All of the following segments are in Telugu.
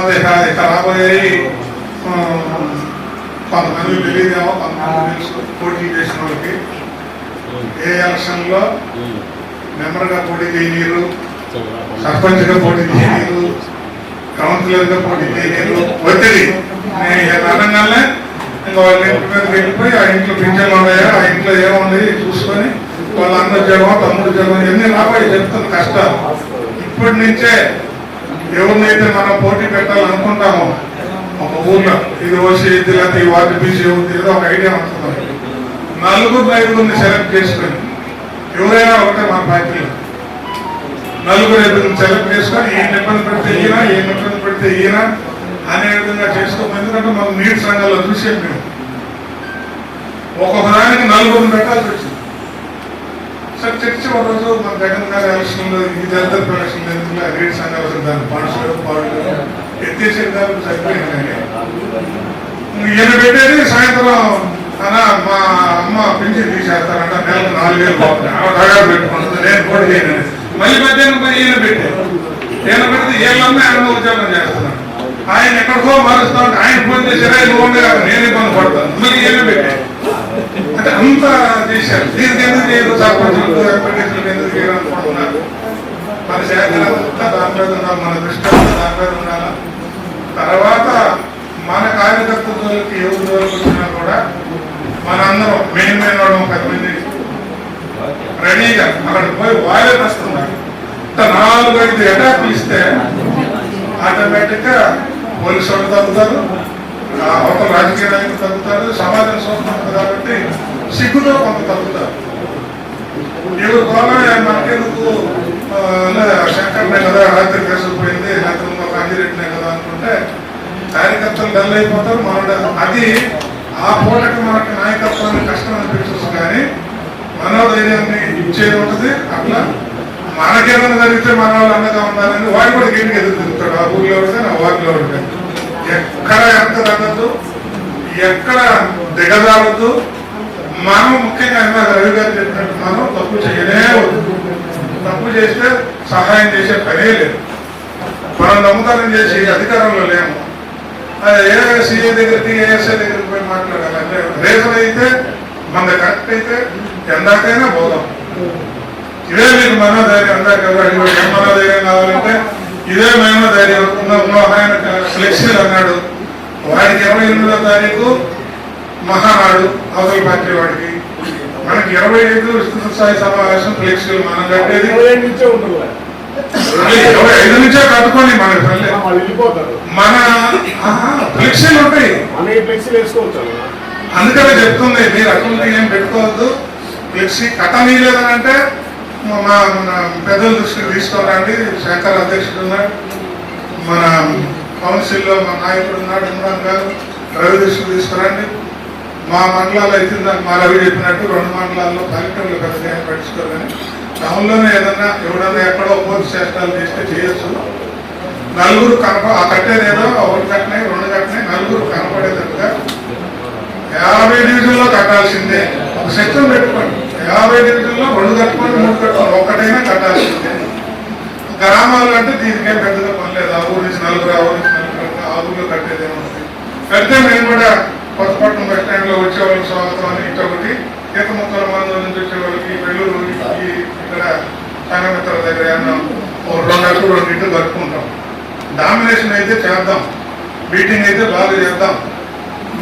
తర్వాత ఇక ఇక కొంతమంది తెలియదేమో కొంతమంది తెలుసు పోటీ చేసిన వాళ్ళకి ఏ ఎలక్షన్లో మెంబర్గా పోటీ చేయనీరు? సర్పంచ్గా పోటీ చేయనీరు? కౌన్సిలర్గా పోటీ చేయనీరు? ఒత్తిడి. నేను అనగానే ఇంకా వాళ్ళ ఇంటి మీదకి వెళ్ళిపోయి ఆ ఇంట్లో పింఛన్లు ఉన్నాయా? ఆ ఇంట్లో ఏముంది? చూసుకొని వాళ్ళ అన్న ఉద్యోగం తమ్ముడు ఉద్యోగం ఎన్ని రాబోయే చెప్తున్న కష్టాలు. ఇప్పటి నుంచే ఎవరినైతే మనం పోటీ పెట్టాలనుకుంటామో ఒక ఊర్లో ఇది ఓసీ ఇది లేకపోతే ఈ వార్డు బీసీ ఏదో ఒక ఐడియా వస్తుందా నలుగురు ఐదుగురిని సెలెక్ట్ చేసుకొని ఎవరైనా ఒకటే మన పార్టీలో నలుగురు ఐదుగురిని సెలెక్ట్ చేసుకొని ఈయన ఇబ్బంది పెడితే ఈయన ఈయన ఇబ్బంది పెడితే ఈయన అనే విధంగా చేసుకోము. ఎందుకంటే మనం నీటి సంఘాల్లో చూసే మేము. ఒక్కొక్క దానికి నలుగురు పెట్టాల్సి వచ్చింది. సార్ చర్చ ఒక రోజు మన జగన్ గారి ఎలక్షన్లో ఈ దళిత ఎలక్షన్ ఎందుకు నీటి సంఘాలు అసలు దాన్ని పాడుకోవడం పాడలేదు ఎత్తేసే దానికి సరిపోయింది. ఈయన పెట్టేది సాయంత్రం అన్నా మా అమ్మ పింఛన్ తీసేస్తారంట. నెలకు నాలుగు వేలు పోతుంది ఆవిడ తగాడు పెట్టుకుంటుంది. నేను కూడా చేయను. మళ్ళీ మధ్యాహ్నం పోయి ఈయన పెట్టాను ఈయన పెడితే వీళ్ళమ్మ ఆయన ఉద్యోగం చేస్తున్నాను ఆయన ఎక్కడికో మారుస్తా ఉంటే ఆయన ఫోన్ చేసారా ఇది ఉండే నేను ఇబ్బంది పడతాను. మళ్ళీ ఈయన అంటే అంత చేశారు. దీనికి ఎందుకు చేయరు? సర్పంచులకు ఎంపీటీసీలకు ఎందుకు చేయరు మన శాఖ దాని మీద ఉండాలి మన దృష్టి దాని మీద ఉండాలి. తర్వాత మన కార్యకర్తలకి ఏ ఉద్యోగాలకు వచ్చినా కూడా మనందరం మెయిన్ మెయిన్ వాడు పది మంది. రెడీగా అక్కడికి పోయి వాళ్ళే వస్తున్నారు. ఇంత నాలుగు ఐదు అటాక్లు ఇస్తే ఆటోమేటిక్గా పోలీసు వాళ్ళు తగ్గుతారు ఆ రాజకీయ నాయకులు తగ్గుతారు సమాజం చూస్తుంది కాబట్టి సిగ్గుతో కొంత తగ్గుతారు. ఎవరు కోలా మనకెందుకు శంకర్నే కదా రాత్రి కేసుకుపోయింది రాత్రి కాంజిరెడ్డినే కదా అనుకుంటే కార్యకర్తలు డల్ అయిపోతారు మన అది ఆ పూటకి మనకి నాయకత్వాన్ని కష్టం అనిపించవచ్చు కానీ మనోధైర్యాన్ని ఇచ్చేది ఉంటుంది అట్లా. మనకేమైనా జరిగితే మన వాళ్ళు అండగా ఉండాలని వాడు కూడా గట్టిగా ఎదురు తిరుగుతాడు. ఆ ఊళ్ళో ఎవరికైనా నా వార్డులో ఉంటే ఎక్కడ ఎంత తగ్గద్దు. ఎక్కడ దిగజారద్దు. మనం ముఖ్యంగా ఇందాక రవి గారు చెప్పినట్టు మనం తప్పు చేయనే వద్దు. తప్పు చేస్తే సహాయం చేసే పనే లేదు. మనం దొంగతనం చేసి అధికారంలో లేము. అది ఏ సీఏ దగ్గరికి ఏఎస్ఐ దగ్గరికి పోయి మాట్లాడాలి రేషన్ అయితే మన కరెక్ట్ అయితే ఎందాకైనా పోదాం. ఇదే మీకు మనోధైర్యం. అందాక అడిగాడు మన మనోధైర్యం కావాలంటే ఇదే మనోధైర్యం. ఉన్న- ఉన్న ఆయన ఫ్లెక్సీలు అన్నాడు. వాడికి ఇరవై ఎనిమిదో తారీఖు మహానాడు అవతల పార్టీ వాడికి. మనకి ఇరవై ఐదు విస్తృత స్థాయి సమావేశం ఫ్లెక్సీలు మనం కట్టేది. ఇరవై ఐదు నుంచే వెళ్ళిపోతారు. మన ఆహా, ఫ్లెక్సీలు ఉంటాయి. అందుకనే చెప్తుంది మీరు అటువంటి ఏం పెట్టుకోవద్దు. ఫ్లెక్సీ కట్టనీయలేదని అంటే మా మన పెద్దల దృష్టికి తీసుకోరండి. శంకర్ అధ్యక్షుడు మన కౌన్సిల్లో మా నాయకుడు ఉన్నాడు ఇమ్రాన్ గారు రవి దృష్టికి తీసుకురండి. మా మండలాలు అయితే మా రవి చెప్పినట్టు రెండు మండలాల్లో కలెక్టర్లు పెద్దగా పట్టించుకోవాలని టౌన్లోనే ఏదన్నా ఎవడన్నా ఎక్కడో పోటీ చేష్టాలు చేస్తే చేయొచ్చు. నలుగురు కనప ఆ కట్టేదేదో ఒకటి కట్టినాయి రెండు కట్టినాయి నలుగురు కనపడేటట్టుగా యాభై డివిజన్లో కట్టాల్సిందే. ఒక సెక్షన్ పెట్టుకోండి. యాభై డివిజన్లో రెండు కట్టుకోండి మూడు కట్టుకోండి ఒకటైనా కట్టాల్సిందే. గ్రామాలు అంటే దీనికే పెద్దగా పని లేదు. ఆ ఊరి నుంచి నలుగురు ఆ ఊరి నుంచి కట్టేది ఏముంది? కడితే మేము కూడా కొత్తపట్నం బస్ స్టాండ్లో వచ్చే వాళ్ళకి స్వాగతం అని ఇంకొకటి ఒకటి ఈత ముక్కల మందు నుంచి వచ్చే వాళ్ళకి బెల్లూరు ఈ ఇక్కడ సంగమిత్ర దగ్గర ఏమన్నా ఓ రెండు అట్లు రెండు ఇంట్లు డామినేషన్ అయితే చేద్దాం. మీటింగ్ అయితే బాగా చేద్దాం.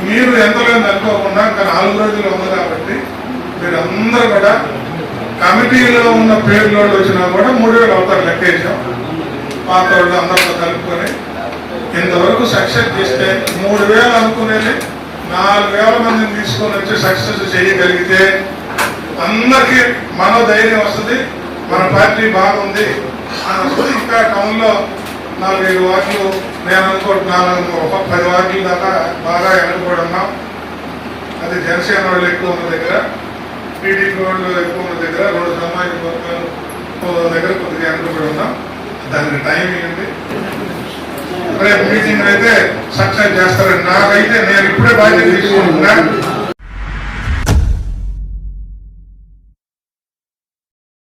మీరు ఎంతలో అనుకోకుండా ఇంకా నాలుగు రోజులు ఉంది కాబట్టి మీరందరూ కూడా కమిటీలో ఉన్న పేర్లు వచ్చినా కూడా మూడు వేలు అవుతారు లెక్కేసాం పాత వాళ్ళు అందరితో కలుపుకొని ఇంతవరకు సక్సెస్ చేస్తే మూడు వేలు అనుకునేది నాలుగు వేల మందిని తీసుకొని వచ్చి సక్సెస్ చేయగలిగితే అందరికీ మనోధైర్యం వస్తుంది మన పార్టీ బాగుంది అని వస్తుంది. ఇంకా టౌన్లో నాలుగైదు వార్డులు నేను అనుకుంటున్నాను ఒక పది వార్డుల దాకా బాగా వెనకబడి అది జనసేన వాళ్ళు ఎక్కువ ఉన్న దగ్గర టీడీపీ వాళ్ళు ఎక్కువ ఉన్న దగ్గర రెండు సామాజిక వర్గాలు దగ్గర కొద్దిగా వెనకబడి ఉన్నాం దానికి టైం ఇవ్వండి రేపు మీటింగ్ అయితే సక్సెస్ చేస్తారని నాకైతే నేను ఇప్పుడే బాధ్యత తీసుకుంటున్నా.